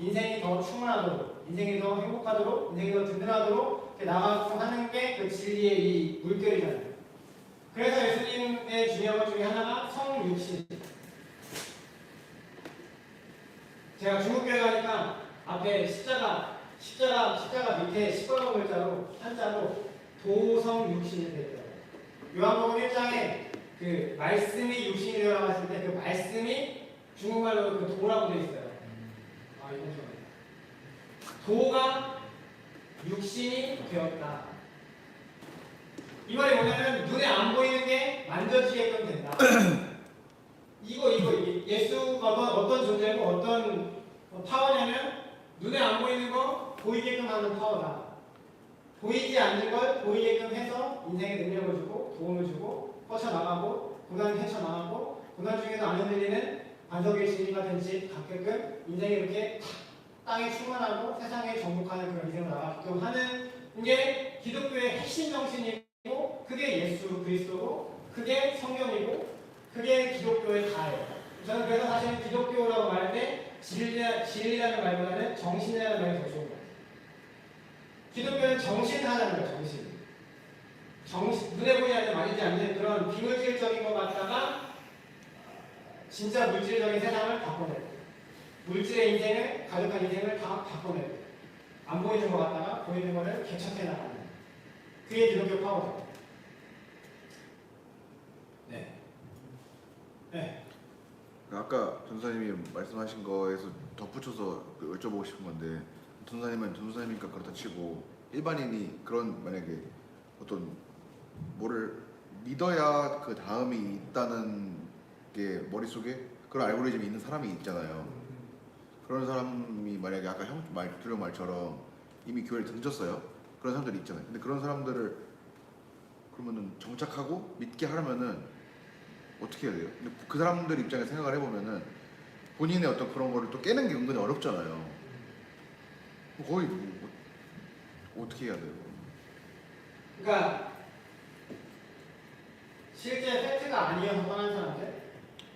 인생이 더 충만하도록, 인생이 더 행복하도록, 인생이 더 든든하도록 나가고 하는 게 그 진리의 이 물결이잖아요. 그래서 예수님의 중요한 것 중에 하나가 성육신. 제가 중국교회 가니까 앞에 십자가, 십자가, 십자가 밑에 시뻘건 글자로 한자로 도성육신이 되어 있더라고요. 요한복음 1장에 그 말씀이 육신이 되어라고 했을 때 그 말씀이 중국말로 그 도라고 되어 있어요. 아 도가 육신이 되었다. 이 말이 뭐냐면 눈에 안 보이는 게 만져지게끔 된다. 이거 이거 예수가 어떤, 존재고 어떤 파워냐면 눈에 안 보이는 거 보이게끔 하는 파워다. 보이지 않는 걸 보이게끔 해서 인생에 능력을 주고 도움을 주고 뻗쳐나가고 고난을 헤쳐나가고 고난 중에도 안 흔들리는 반석의 진리가 된집 가게끔 인생이 이렇게 땅에 충만하고 세상에 정복하는 그런 인생을 나가게끔 하는 게 기독교의 핵심 정신이고 그게 예수 그리스도고 그게 성경이고 그게 기독교의 다예요. 저는 그래서 사실 기독교라고 말할 때 진리, 진리라는 말보다는 정신이라는 말이 더 좋은 거예요. 기독교는 정신을 하는 거예요, 정신. 정신, 눈에 보이지 않는 만지지 않는 그런 비물질적인 것 같다가 진짜 물질적인 세상을 바꿔내고 물질의 인생을, 가득한 인생을 다 바꿔내고 안 보이는 것 같다가 보이는 거를 개척해 나가는 그게 기독교 파워죠. 네. 네. 아까 전사님이 말씀하신 거에서 덧붙여서 그 여쭤보고 싶은 건데 전사님은 전사님이니까 그렇다 치고 일반인이 그런 만약에 어떤 뭐를 믿어야 그 다음이 있다는 게 머릿속에 그런 알고리즘이 있는 사람이 있잖아요. 그런 사람이 만약에 아까 형 말 들은 말처럼 이미 교회를 등졌어요. 그런 사람들이 있잖아요. 근데 그런 사람들을 그러면은 정착하고 믿게 하려면은 어떻게 해야 돼요? 근데 그 사람들 입장에 생각을 해보면은 본인의 어떤 그런 거를 또 깨는 게 은근히 어렵잖아요. 거의 뭐, 뭐 어떻게 해야 돼요? 그러니까 실제 팩트가 아니어서 떠난 사람들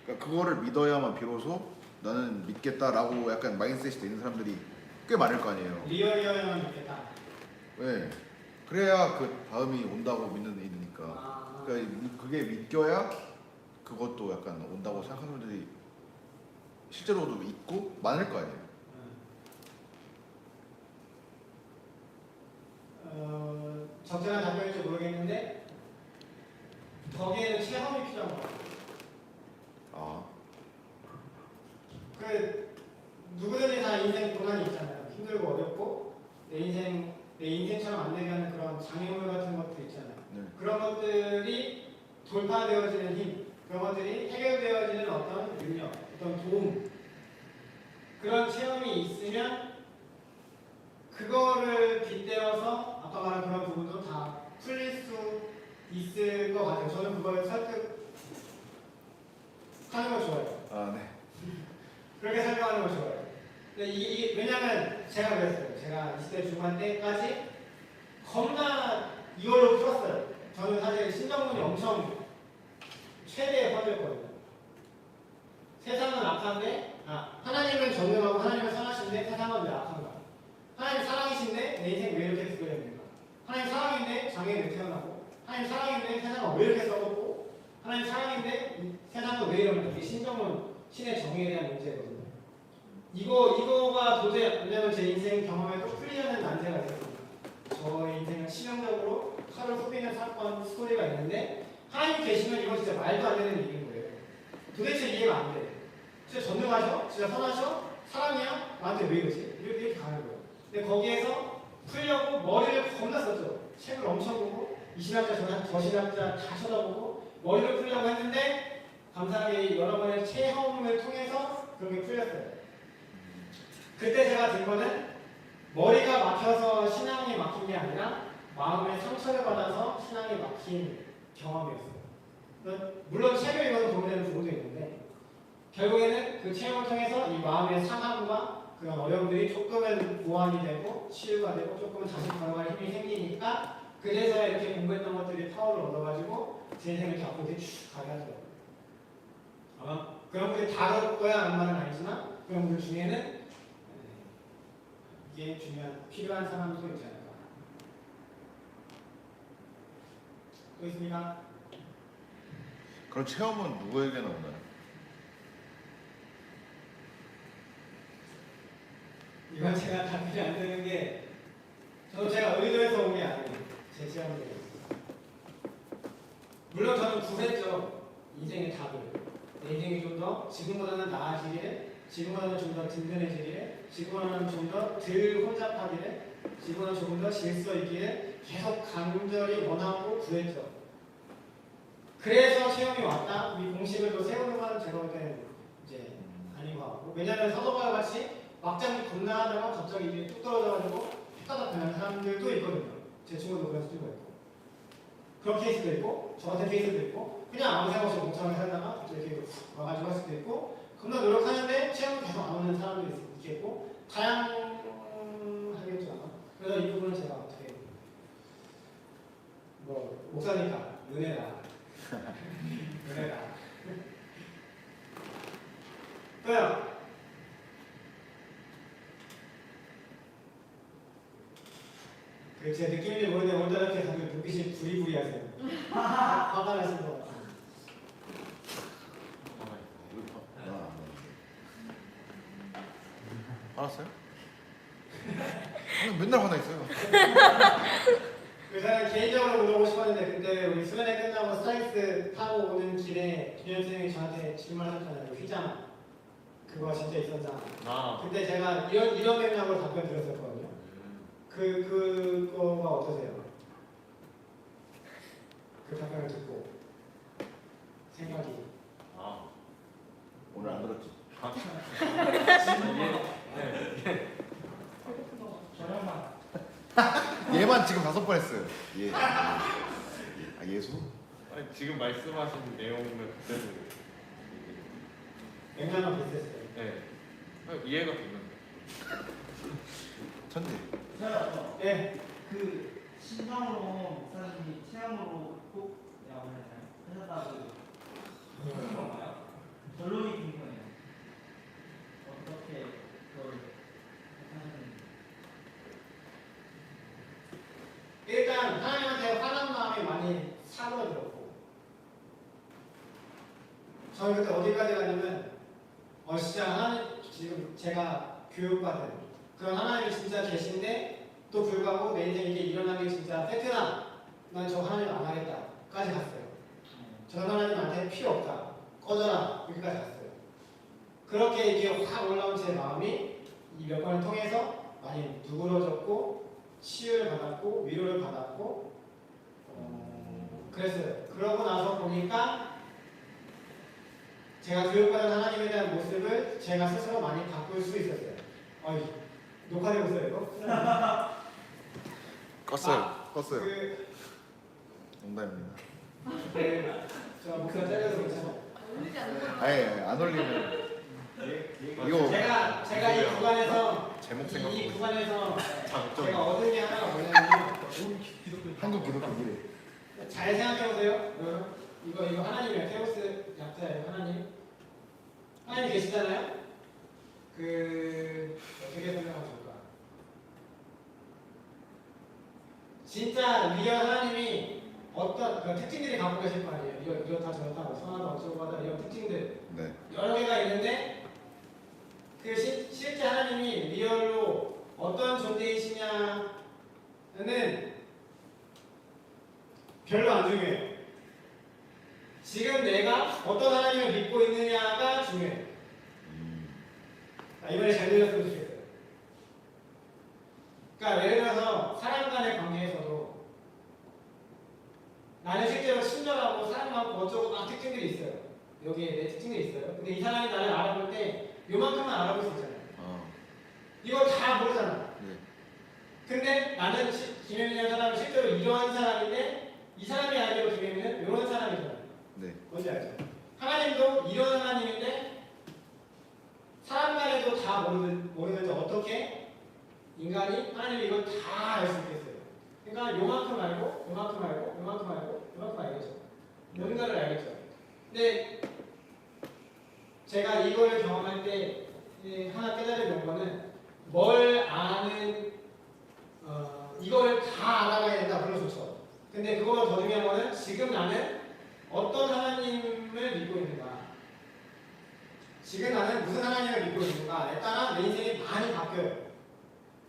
그러니까 그거를 믿어야만 비로소 나는 믿겠다라고 약간 마인드셋이 되는 사람들이 꽤 많을 거 아니에요. 리얼리얼만 믿겠다. 왜? 그래야 그 다음이 온다고 믿는 일이니까. 아, 그러니까 그게 믿겨야 그것도 약간 온다고 생각하는 분들이 실제로도 있고 많을 거 아니에요. 어, 적절한 답변일지 모르겠는데 거기에는 체험이 필요한 것 같아요. 아, 그 누구든지 다 인생 고난이 있잖아요. 힘들고 어렵고 내 인생 내 인생처럼 안 되게 하는 그런 장애물 같은 것들 있잖아요. 네. 그런 것들이 돌파되어지는 힘, 그런 것들이 해결되어지는 어떤 능력, 어떤 도움 그런 체험이 있으면 그거를 빗대어서 아까 말한 그런 부분도 다 풀릴 수 있을 것 같아요. 저는 그걸 설득 하는 걸 좋아해요. 아 네. 그렇게 설명하는 거 좋아요. 근데 이게, 이게 왜냐면 제가 그랬어요. 제가 20대 중반 때까지 겁나 이걸로 풀었어요. 저는 사실 신정문이 엄청 최대에 퍼졌거든요. 세상은 악한데, 아, 하나님은 정령하고 하나님은 선하신데 세상은 왜 악한가? 하나님 사랑이신데 내 인생 왜 이렇게 특별합니까? 하나님 사랑인데 장애인 왜 태어나고? 하나님 사랑인데 세상은 왜 이렇게 썩었고? 하나님 사랑인데 이 세상은 왜 이러는가? 이게 신정문, 신의 정의에 대한 문제거든요. 이거 이거가 도저히 안 되면 제 인생 경험에 또 풀리려는 난제가 있었습니다. 저의 인생을 치명적으로 칼을 후비는 사건 스토리가 있는데 하나님 계시면 이건 진짜 말도 안 되는 일인 거예요. 도대체 이해가 안 돼. 진짜 전능하셔? 진짜 선하셔? 사랑이야? 나한테 왜 이러지? 이렇게, 이렇게 가는 거예요. 근데 거기에서 풀려고 머리를 겁나 썼죠. 책을 엄청 보고 이 신학자 저, 저 신학자 다 쳐다보고 머리를 풀려고 했는데 감사하게 여러 번의 체험을 통해서 그렇게 풀렸어요. 그때 제가 든 거는 머리가 막혀서 신앙이 막힌 게 아니라 마음의 상처를 받아서 신앙이 막힌 경험이었어요. 그러니까 물론 책을 읽어서 도움이 되는 부분도 있는데 결국에는 그 체험을 통해서 이 마음의 상함과 그런 어려움들이 조금은 보완이 되고 치유가 되고 조금은 다시 걸어갈 힘이 생기니까 그래서 이렇게 공부했던 것들이 파워를 얻어가지고 제 인생을 앞으로 이렇게 쭉 가게 하더라고요. 아마 그런 분들이 다 그럴 거야 라는 말은 아니지만 그런 분들 중에는 이게 중요한 필요한 사람도 있지 않을까. 또 있습니까? 그런 체험은 누구에게 나 오나요? 이건 제가 답변이 안 되는 게 저도 제가 의도해서 온 게 아니에요. 제 체험대로. 물론 저는 구했죠. 인생의 답을. 내 인생이 좀 더 지금보다는 나아지기를, 지금보다는 좀 더 든든해지기를, 지금보다는 좀 더 덜 혼잡하기를, 지금보다는 조금 더 질서 있기를 계속 간절히 원하고 구했죠. 그래서 체험이 왔다. 이 공식을 또 세우는 건 제가 볼 때는 이제 아닌 것 같고. 왜냐하면 서도가 같이 막장 겁나다가 갑자기 이게 뚝 떨어져가지고 휘가닥 되는 사람들도 있거든요. 제 친구도 그런 수도 있고. 그런 케이스도 있고, 저 같은 케이스도 있고, 그냥 아무 생각 없이 멍청하게 살다가 갑자기 이렇게 와가지고 할 수도 있고, 겁나 노력하는데 체험 계속 안 오는 사람도 있- 있겠고, 다양하겠죠. 아마. 그래서 이 부분은 제가 어떻게, 뭐, 목사니까, 은혜다. 은혜다. 또요. 그제 느낌인지 모르는데 오늘 이렇게 다들 눈빛이 부리부리하세요. 화가 나신 것 같아요. 아, 알았어요? 아니, 맨날 화나 있어요. 그래서 개인적으로 물어보고 싶었는데 그때 우리 수련회 끝나고 스타일스 타고 오는 길에 김현 선생님이 저한테 질문하셨잖아요. 그 휘장 그거 진짜 있었잖아. 아, 그때 제가 이런 이런 맥락으로 답변 드렸었거든요. 그 그거가 어떠세요? 그 답변을 듣고 생각이 아, 오늘 안 들었지? 저녁만 얘만 지금 다섯 번 했어요. 예. 아 예수? 아니 지금 말씀하신 내용은 그대로 맥락은 비슷했어요. 네, 아, 이해가 되는데. 천재. 예, 그 신정으로 목사님이 체험으로 꼭 야구를 하셨다고 그런 건가요? 결론이 궁금해요. 어떻게 그걸 하셨는지. 일단 하나님한테 화난 마음이 많이 사그러들었고 저는 그때 어디까지 갔냐면 어 진짜 하나님 지금 제가 교육받은 그런 하나님이 진짜 계신데 또 불구하고 내 인생에 일어난 게 진짜 팩트나 난저 하나님 안 하겠다 까지 갔어요 저 하나님한테 필요 없다 꺼져라 여기까지 갔어요 그렇게 이게 확 올라온 제 마음이 이 몇 번을 통해서 많이 누그러졌고 치유를 받았고 위로를 받았고 어, 그랬어요. 그러고 나서 보니까 제가 교육받은 하나님에 대한 모습을 제가 스스로 많이 바꿀 수 있었어요. 어이 녹화되고 있어요 이거? 껐어요. 껐어요. 그, 농담입니다. 그, 저 목소리 잘려서 괜찮아요. 울리지 않는 거 아예 안 올리면 이거 제가 제가 이 구간에서 제목 이, 구간에서 장점 제가 얻은 게 하나가 뭐냐면 한국 기독교 미래. 잘 생각해 보세요. 여러분. 이거 이거 하나님이에요. 테오스 약자예요. 하나님. 하나님 계시잖아요. 그 어떻게 설명하면 좋을까? 진짜 리얼 하나님이 어떤 그 특징들이 갖고 계실 거 아니에요. 이거 이렇다 저렇다 뭐 선하다 어쩌고 하다 이런 특징들 네. 여러 개가 있는데 그 시, 실제 하나님이 리얼로 어떤 존재이시냐는 별로 안 중요해요. 지금 내가 어떤 하나님을 믿고 있느냐가 중요해요. 음, 자, 이번에 잘 들렸으면 좋겠어요. 그러니까 예를 들어서 사람 간의 관계에서도 나는 실제로 친절하고 사랑 많고 어쩌고 막 특징들이 있어요. 여기에 내 특징들이 있어요. 근데 이 사람이 나를 알아볼 때 요만큼만 알아볼 수 있잖아요. 어, 이거 다 모르잖아. 네. 근데 나는 시- 김혜민이라는 사람은 실제로 이러한 사람인데 이 사람이 알기로 김혜민은 이런 사람이잖아요. 네. 뭔지 알죠? 하나님도 이런 하나님인데 사람 간에도 다 모르는, 모르는데 어떻게 인간이 하나님이 이걸 다 알 수 있겠어요? 그러니까 요만큼 알고 요만큼 알고 요만큼 알고 그만큼 알겠죠. 뭔가를 알겠죠. 근데 제가 이거를 경험할 때 예, 하나 깨달은 거는 뭘 아는 어, 이걸 다 알아가야 된다 물론 좋죠. 근데 그거보다 더 중요한 거는 지금 나는 어떤 하나님을 믿고 있는가 지금 나는 무슨 하나님을 믿고 있는가에 따라 내 인생이 많이 바뀌어요.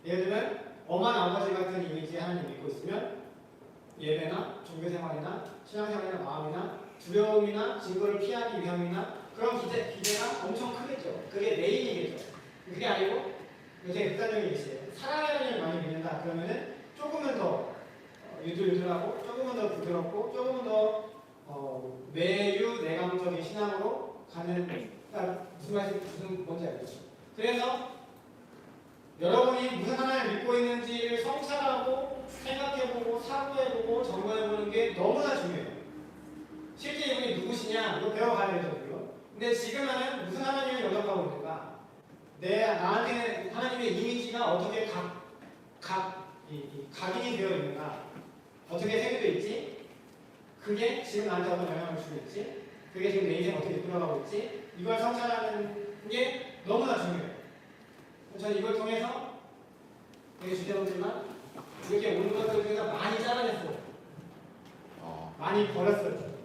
예를 들면 엄한 아버지 같은 이미지의 하나님 믿고 있으면 예배나 종교생활이나 신앙생활이나 마음이나 두려움이나 증거를 피하기 위함이나 그런 기대, 기대가 엄청 크겠죠. 그게 메인이겠죠. 그게 아니고 되게 극단적인 예시예요. 사랑하는 많이 믿는다 그러면은 조금은 더 어, 유들유들하고 조금은 더 부드럽고 조금은 더 어, 매유 내감적인 신앙으로 가는 그러니까 무슨 말이 무슨 뭔지 알겠죠. 그래서 여러분이 무슨 하나님을 믿고 있는지를 성찰하고 생각해보고 사고해보고 점검해보는 게 너무나 중요해요. 실제 이분이 누구시냐 이거 배워가야. 이거. 근데 지금 나는 무슨 하나님을 영접하고 있는가? 내 나한테는 하나님의 이미지가 어떻게 각, 각, 이, 이 각인이 되어 있는가? 어떻게 새겨져 있지? 그게 지금 나한테 어떤 영향을 주고 있지? 그게 지금 내 인생 어떻게 이끌어가고 있지? 이걸 성찰하는 게 너무나 중요해요. 저는 이걸 통해서 되게 주제넘지만 이렇게 온 것들 중에서 많이 잘라냈어요. 어, 많이 버렸어요.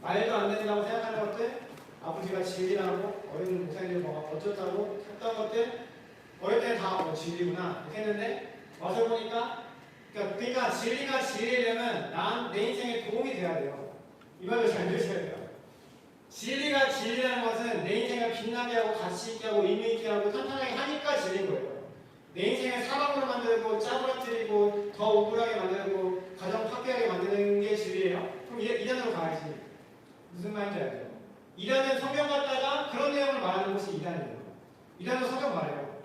말도 안 된다고 생각하는 것들, 제가 진리라고 어린 목사님들 뭐 어쩌다고 했던 것들, 어릴 때는 다뭐 진리구나 이렇게 했는데 와서 보니까 그러니까, 그러니까 진리가 진리려면 난 내 인생에 도움이 돼야 돼요. 이 말을 잘 들으셔야 돼요. 진리가 진리라는 것은 내 인생을 빛나게 하고 가치 있게 하고 의미 있게 하고 탄탄하게 하니까 진리인 거예요. 내 인생을 사방으로 만들고 짜부러뜨리고 더 우울하게 만들고 가정 파괴하게 만드는 게 진리예요. 그럼 이- 이단으로 가야지. 무슨 말인지 알죠? 이단은 성경 갖다가 그런 내용을 말하는 것이 이단이에요. 이단은 성경 말해요.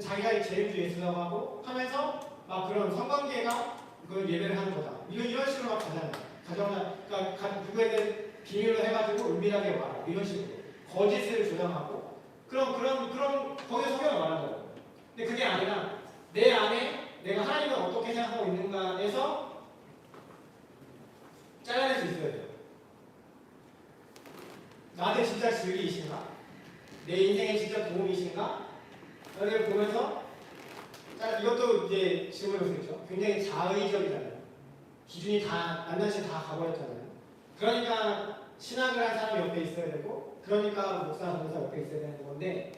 자기가 제일주 예수라고 하고 하면서 막 그런 성관계가 그 예배를 하는 거다. 이런 이런 식으로 막 가잖아요. 가정나 그러니까 가- 누구에게 비밀로 해가지고 은밀하게 말하 이런 식으로 거짓을 주장하고 그런 그런 그런 거기에 성경을 말한다고. 근데 그게 아니라 내 안에 내가 하나님을 어떻게 생각하고 있는가에서 잘라낼 수 있어야 돼요. 나한테 진짜 진리이신가? 내 인생에 진짜 도움이신가? 이를 보면서 자, 이것도 이제 질문을 있죠. 굉장히 자의적이잖아요. 기준이 다 낱낱이 다 가버렸잖아요. 그러니까 신학을 한 사람이 옆에 있어야 되고 그러니까 목사 전도사 옆에 있어야 되는 건데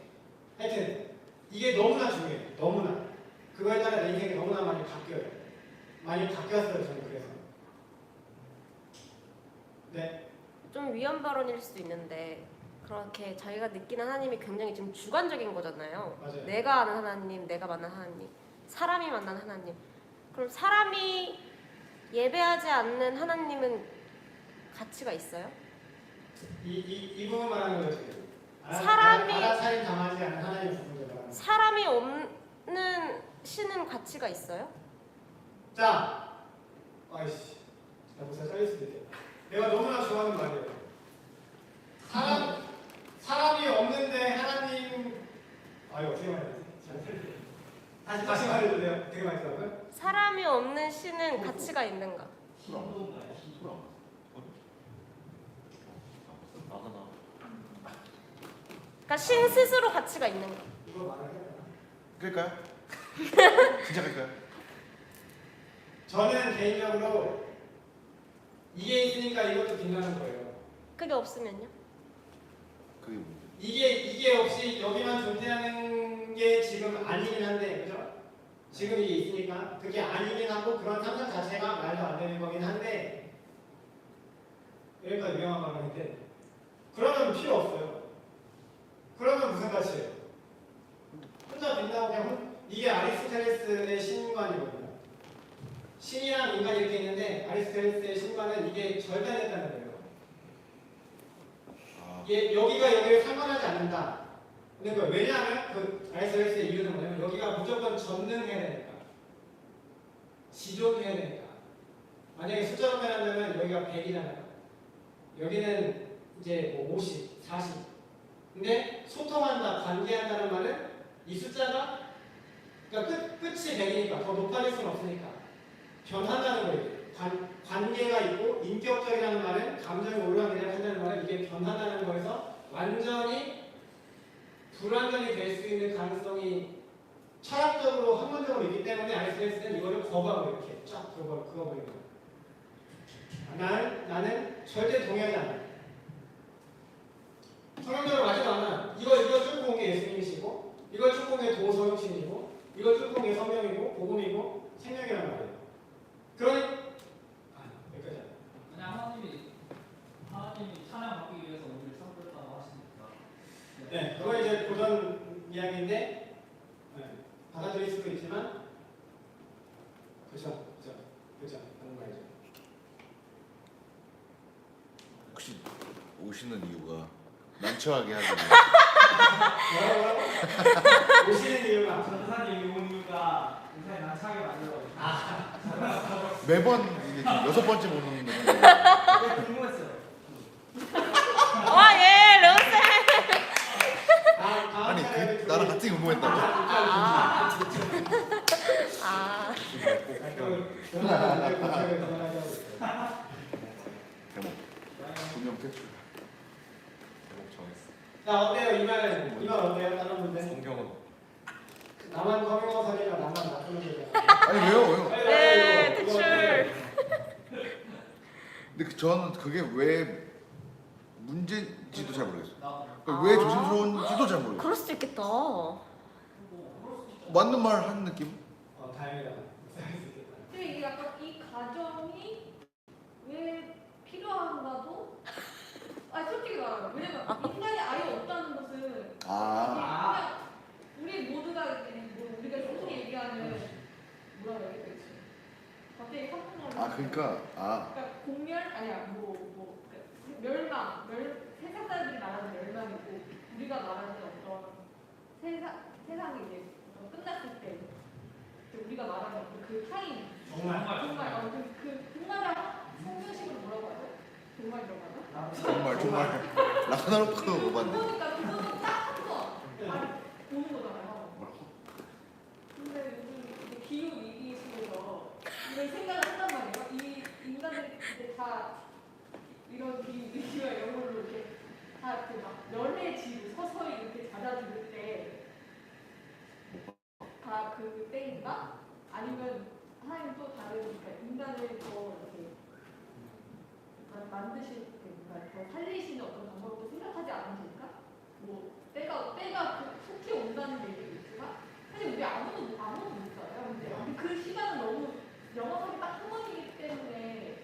하여튼 이게 너무나 중요해요. 너무나 그거에 따라 내 인생이 너무나 많이 바뀌어요. 많이 바뀌었어요. 저는 그래서 네. 좀 위험 발언일 수도 있는데 그렇게 자기가 느끼는 하나님이 굉장히 지금 주관적인 거잖아요. 맞아요. 내가 아는 하나님, 내가 만난 하나님, 사람이 만난 하나님. 그럼 사람이 예배하지 않는 하나님은 가치가 있어요? 이, 이, 이 부분 말하는 거죠. 알아- 사람이- 알아차림 당하지 않은 말하는 거죠. 사람이 없는 신은 가치가 있어요? 자, 아이씨, 나 목사 잘릴 수도 있겠다. 내가 너무나 좋아하는 말이에요. 사람, 사람이 없는데 하나님, 아 이거 어떻게 말해야 되지? 잘. 다시 다시 말해도 돼요? 되게 맛있다고요? 사람이 없는 신은 가치가 있는가? 신도인가요? 신도. 나가나. 그러니까 신 스스로 가치가 말해야 되나? 끌까요? 진짜 끌까요? 저는 개인적으로 이게 있으니까 이것도 빛나는 거예요. 그게 없으면요? 그게 문제. 이게 이게 없이 여기만 존재하는 게 지금 아니긴 한데 그죠? 지금 이게 있으니까 그게 아니긴 하고 그런 상상 자체가 말도 안 되는 거긴 한데 여기까지 위험한 말인데 그러면 필요 없어요. 그러면 무슨 가치예요? 혼자 빛나고 그냥 혼- 이게 아리스토텔레스의 신관이거든요. 신이랑 인간이 이렇게 있는데 아리스토텔레스의 신관은 이게 된다는 거예요. 아, 예, 여기가 여기를 상관하지 않는다. 는 거예요. 왜냐하면 그 아이스레스의 이유는 뭐냐면 여기가 무조건 전능해야 되니까. 지존해야 되니까. 만약에 숫자로 표현하면 여기가 100이잖아요. 여기는 이제 뭐 50, 40. 근데 소통한다, 관계한다는 말은 이 숫자가 그러니까 끝, 끝이 100이니까 더 높아질 수는 없으니까 변한다는 거예요. 관, 관계가 있고 인격적이라는 말은 감정이 올라가게 한다는 말은 이게 변한다는 거에서 완전히 불완전히 될 수 있는 가능성이 철학적으로 학문적으로 있기 때문에 아리스토텔레스는 이거를 거부하고 이렇게 쫙 그거 그거 거예요. 나는 나는 절대 동의하지 않아. 맞지도 않아. 이거 이거 뚫고 온게 예수님이시고 이걸 뚫고 온게 도소형신이고 이걸 뚫고 온게 성령이고 복음이고 생명이란 말이에요. 그러니 아 여기까지. 그냥 하나님이 하나님이 찬양 받기 위해서 우리를 선택했다고 하시니까. 네, 그거 이제 고전 이야기인데 네, 받아들일 수도 있지만 그렇죠, 그렇죠, 그렇죠, 그런 말이죠. 혹시 오시는 이유가 난처하게 하는? 오시는 이유가 온 이유가 인사에 난차게 만들어. 아, 매번 이게 여섯 번째 보는 느낌. 그게 궁금했어요. 와, 예, 런쌤. 다음 다음 아니 그 나랑 같은 궁금했다고. 아. 아. 아. 대목 분명 퇴출. 자 어때요 이말 이말 어때요 다른 분들? 성경은 나만 커밍아웃하니까 나만 나쁘는 거잖아. 아니 왜요 왜요? 네, 대출. 근데 그- 저는 그게 왜 문제인지도 잘 모르겠어요. 나 그러니까 왜 아. 조심스러운지도 잘 모르겠어요. 그럴 수도 있겠다. 맞는 말 하는 느낌? 어 다행이다. 근데 이게 약간 이 가정이 왜 필요한가도 아 솔직히 말하면. 왜냐면 인간이 아예 없다는 것은 아. 그냥 우리 모두가 뭐 우리가 흔히 얘기하는 뭐라 그래야 되지. 갑자기 한국말로 아 그러니까 아. 그러니까 공멸 아니야 뭐뭐 멸망 멸 세상 사람들이 말하는 멸망이고 우리가 말하는 어떤 세상 세상이 이제 어떤 끝났을 때그 우리가 말하는 그 타임. 정말. 정말 어, 그, 그 정말을 성경식으로 뭐라고 하죠? 정말 정말 라그나로크도 못 봤네. 그거니까 그거는 딱한번 보는 거잖아요. 근데 요즘 이제 기후 위기 속에서 이런 생각을 한단 말이에요. 이 인간들이 이제 다 이런 기후 위기와 이런 걸로 이렇게 다막 연해지고 서서히 이렇게 잦아들 때 다 그 때인가? 아니면 하나님 또 다른 그러니까 인간을 더 이렇게 만- 만드실 때, 그러니까 더 살리시는 어떤 방법도 생각하지 않으실까? 뭐 때가 때가 그 속히 온다는 얘기도 있지만 사실 우리 아무도 아무도 못 살아요. 근데 그 시간은 너무 명확하게 딱한 번이기 때문에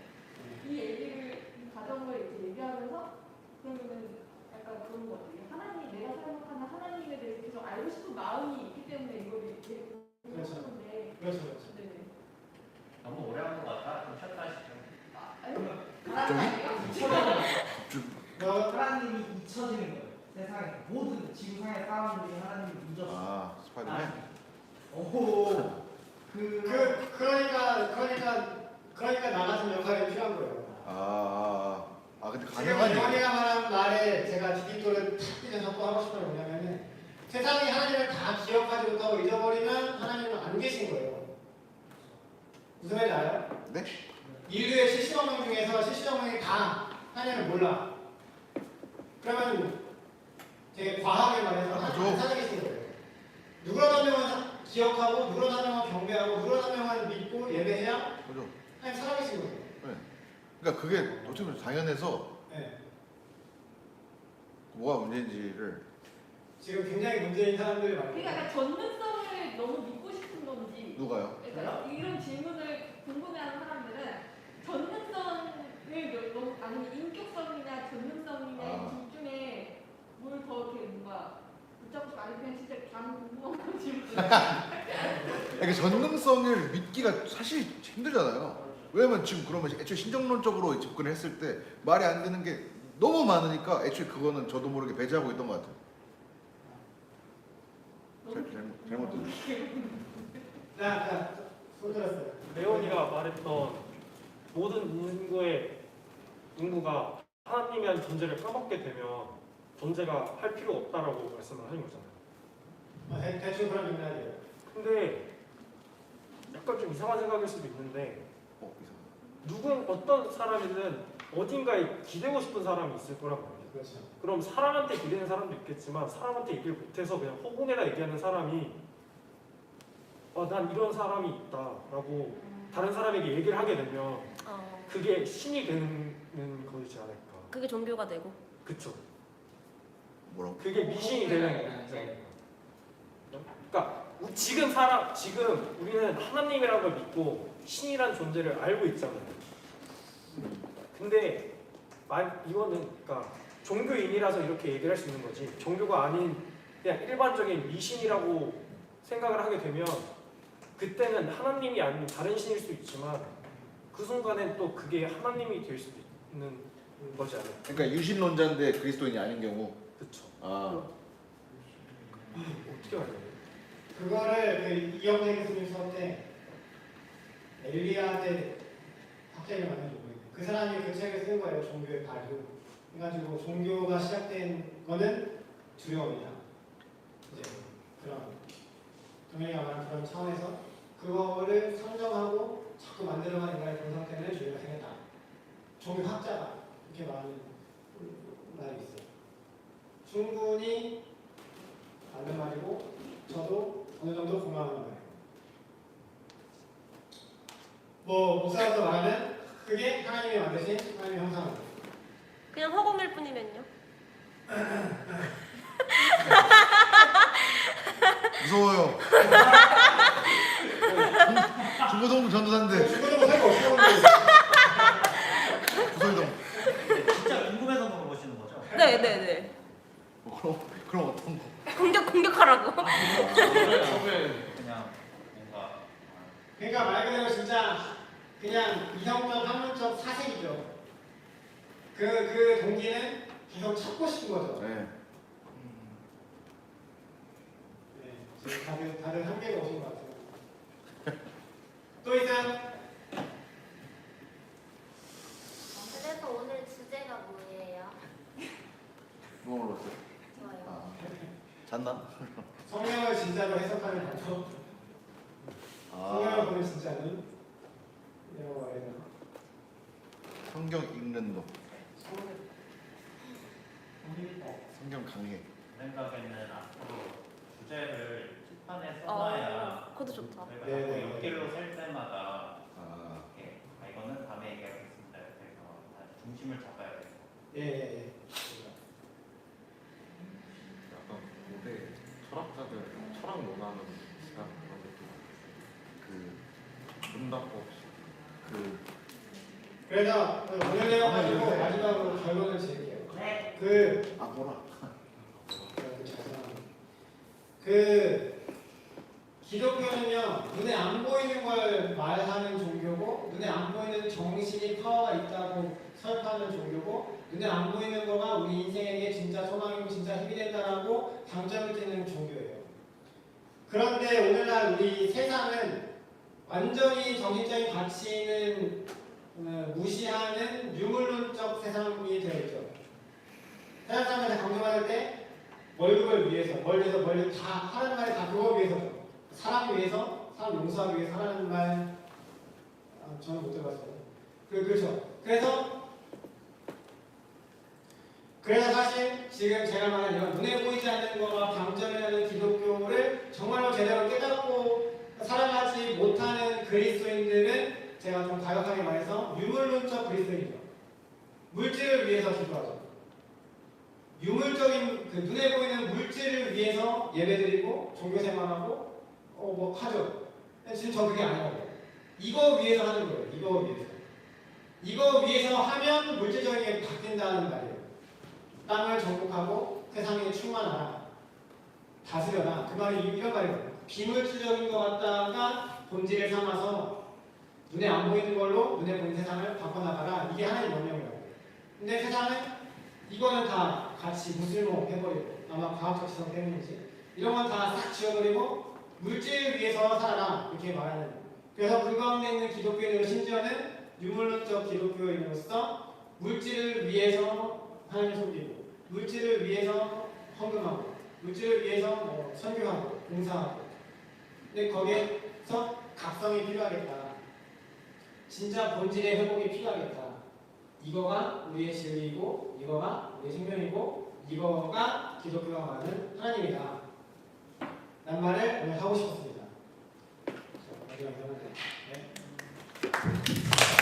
이 얘기를 이 가정을 이제 얘기하면서 그러면은 약간 그런 것 같아요. 하나님 내가 생각하는 하나님에 대해서 계속 알고 싶은 마음이 있기 때문에 이걸 이렇게 그렇죠. 하는데 그렇죠, 그렇죠. 네. 너무 오래 한 것 같다. 좀 쉬었다 하시죠. 아, 아니? 너 하나님이 잊혀지는 거예요. 세상에 모든 지구상의 사람들이 하나님을 잊었어. 아 스파이더맨. 오. 그, 그 그러니까 그러니까 그러니까 나 같은 역할이 필요한 거예요. 아, 아, 아 근데 지금 가능하니? 영희가 말한 말에 제가 디딤돌을 탁 뛰면서 또 하고 싶은 게 뭐냐면은 세상이 하나님을 다 기억하지 못하고 잊어버리면 하나님은 안 계신 거예요. 무슨 말인지 알아요? 네? 인류의 70억 명 중에서 70억 명이 다 하나님을 몰라. 그러면 되게 과하게 말해서 안 살아계신 거예요. 누구라도 한 명은 사- 기억하고 누구라도 한 명은 경배하고 누구라도 한 명은 믿고 예배해야 그죠? 하나님 살아계신 거예요. 그러니까 그게 어떻게 보면 당연해서 네. 뭐가 문제인지를 지금 굉장히 문제인 사람들이 많아요. 그러니까 약간 전능성을 너무 믿고 싶은 건지 누가요? 그러니까 이런 질문을 궁금해하는 사람들은 전능성을 너무 아니면 인격성이냐 전능성이냐 아. 중에 뭘 더 이렇게 뭔가 붙잡고 싶어 아니면 그냥 진짜 단 궁금한 거 질문 이게 전능성을 믿기가 사실 힘들잖아요. 왜냐면 지금 그러면 애초에 신정론적으로 접근을 했을 때 말이 안 되는 게 너무 많으니까 애초에 그거는 저도 모르게 배제하고 있던 것 같아요. 잘- 잘못 잘못 들었어요. 자, 자, 손 들었어요. 레온이가 말했던 모든 인구의 인구가 하나님이라는 존재를 까먹게 되면 존재가 할 필요 없다라고 말씀을 하신 거잖아요. 어, 대, 대충 그런 맥락이에요. 근데 약간 좀 이상한 생각일 수도 있는데 어. 누군 어떤 사람이든 어딘가에 기대고 싶은 사람이 있을 거란 말이에요. 그렇죠. 그럼 사람한테 기대는 사람도 있겠지만 사람한테 얘기를 못해서 그냥 허공에다 얘기하는 사람이 아, 난 이런 사람이 있다라고 다른 사람에게 얘기를 하게 되면 어. 그게 신이 되는 거지 않을까. 그게 종교가 되고. 그쵸. 뭐라고? 그게 미신이 되는 거죠. 그러니까 우- 지금 사람 지금 우리는 하나님이라는 걸 믿고 신이란 존재를 알고 있잖아요. 근데 만 이거는 그러니까 종교인이라서 이렇게 얘기를 할 수 있는 거지. 종교가 아닌 그냥 일반적인 미신이라고 생각을 하게 되면 그때는 하나님이 아닌 다른 신일 수 있지만 그 순간엔 또 그게 하나님이 될 수도 있는 거지 않아요? 그러니까 유신론자인데 그리스도인이 아닌 경우. 그쵸? 아 어떻게 알아요? 그거를 그 이영재 교수님 수업 때 엘리야한테 적이 있어요. 그 사람이 그 책을 쓴 거예요. 종교의 발효. 그래가지고 종교가 시작된 거는 두려움이다. 이제 그런 동영이가 말한 그런 차원에서 그거를 선정하고 자꾸 만들어가는 인간의 본성 때문에 죄가 생겼다. 종교학자가 이렇게 말하는 말이 있어요. 충분히 맞는 말이고 저도 어느 정도 공감하는 거예요. 뭐 목사로서 말하는 그게 하나님이 만드신 하나님의 형상입니다. 그냥 허공일 뿐이면요. 무서워요. 중고동 전도사인데 죽어도 살거 없어. 구소이동. 진짜 궁금해서 물어보시는 거죠? 네, 네, 네. 뭐 그럼 그럼 어떤 거? 공격 공격하라고. 처음에 그냥 뭔가 그러니까 말 그대로 진짜 그냥 이성적 학문적 사색이죠. 그 그 동기는 계속 찾고 싶은 거죠. 네. 네, 지금 다들 다들 한계가 오신 것 같아요. 또 있어요? 그래서 오늘 주제가 뭐예요? 뭐 물었어요? 좋아요. 아 잤나? 성경을 진짜로 해석하는 방법. 아 보는 진짜 눈. 이라고 말해야 되나? 성경 읽는 놈. 성경. 성경 강해. 생각에는 앞으로 주제를 칠 판에 어, 써놔야 그것도 좋다. 저희가 네, 자꾸 네, 네. 옆길로 셀 때마다 아 이렇게 아, 이거는 다음에 얘기하겠습니다. 다시 중심을 잡아야 돼요. 예, 예, 예. 약간 고대 철학자들 철학 논하는 시간 그런 느낌 그, 문답법 없이 그 그래서 오늘 내용 가지고 마지막으로 결론을 지을게요. 그아 뭐라? 그 기독교는요 눈에 안 보이는 걸 말하는 종교고 눈에 안 보이는 정신이 파워가 있다고 설파하는 종교고 눈에 안 보이는 거가 우리 인생에게 진짜 소망이고 진짜 힘이 된다라고 장점을 찍는 종교예요. 그런데 오늘날 우리 세상은 완전히 정신적인 가치는 어, 무시하는 유물론적 세상이 되어 있죠. 세상 사람한테 강조받을 때 월급을 위해서, 멀리서 멀리 다 하는 말이 다 그거 위해서죠. 사람 위해서, 사람 용서하기 위해서 하는 말, 아, 저는 못 들어봤어요. 그, 그렇죠. 그래서, 그래서 사실 지금 제가 말한 이런 눈에 보이지 않는 거가 방점이라는 기독교를 정말로 제대로 깨닫고 살아가지 못하는 그리스도인들은 제가 좀 가격하게 말해서 유물론적 그리스도인이죠. 물질을 위해서 기도하죠. 유물적인 그 눈에 보이는 물질을 위해서 예배드리고 종교 생활하고 어 뭐 하죠. 지금 저 그게 아니거든요. 이거 위해서 하는 거예요. 이거 위해서. 이거 위해서 하면 물질적인 게 바뀐다는 말이에요. 땅을 정복하고 세상에 충만하라. 다스려라. 그 말이 이런 말이에요. 비물질적인 것 갖다가 본질을 삼아서 눈에 안 보이는 걸로 눈에 보이는 세상을 바꿔나가라. 이게 하나의 명령이라고. 근데 세상은 이거는 다 같이 무슬모 해버리고 아마 과학적 지성 때문인지 이런 건 다 싹 지워버리고 물질을 위해서 살아라. 이렇게 말하는 그래서 그 가운데 있는 기독교인으로 심지어는 유물론적 기독교인으로서 물질을 위해서 하나님을 섬기고 물질을 위해서 헌금하고 물질을 위해서 뭐 선교하고 봉사하고. 근데 거기에서 각성이 필요하겠다. 진짜 본질의 회복이 필요하겠다. 이거가 우리의 진리이고 이거가 우리의 생명이고 이거가 기독교가 말하는 하나님이다. 라는 말을 오늘 하고 싶었습니다. 자, 마지막 네.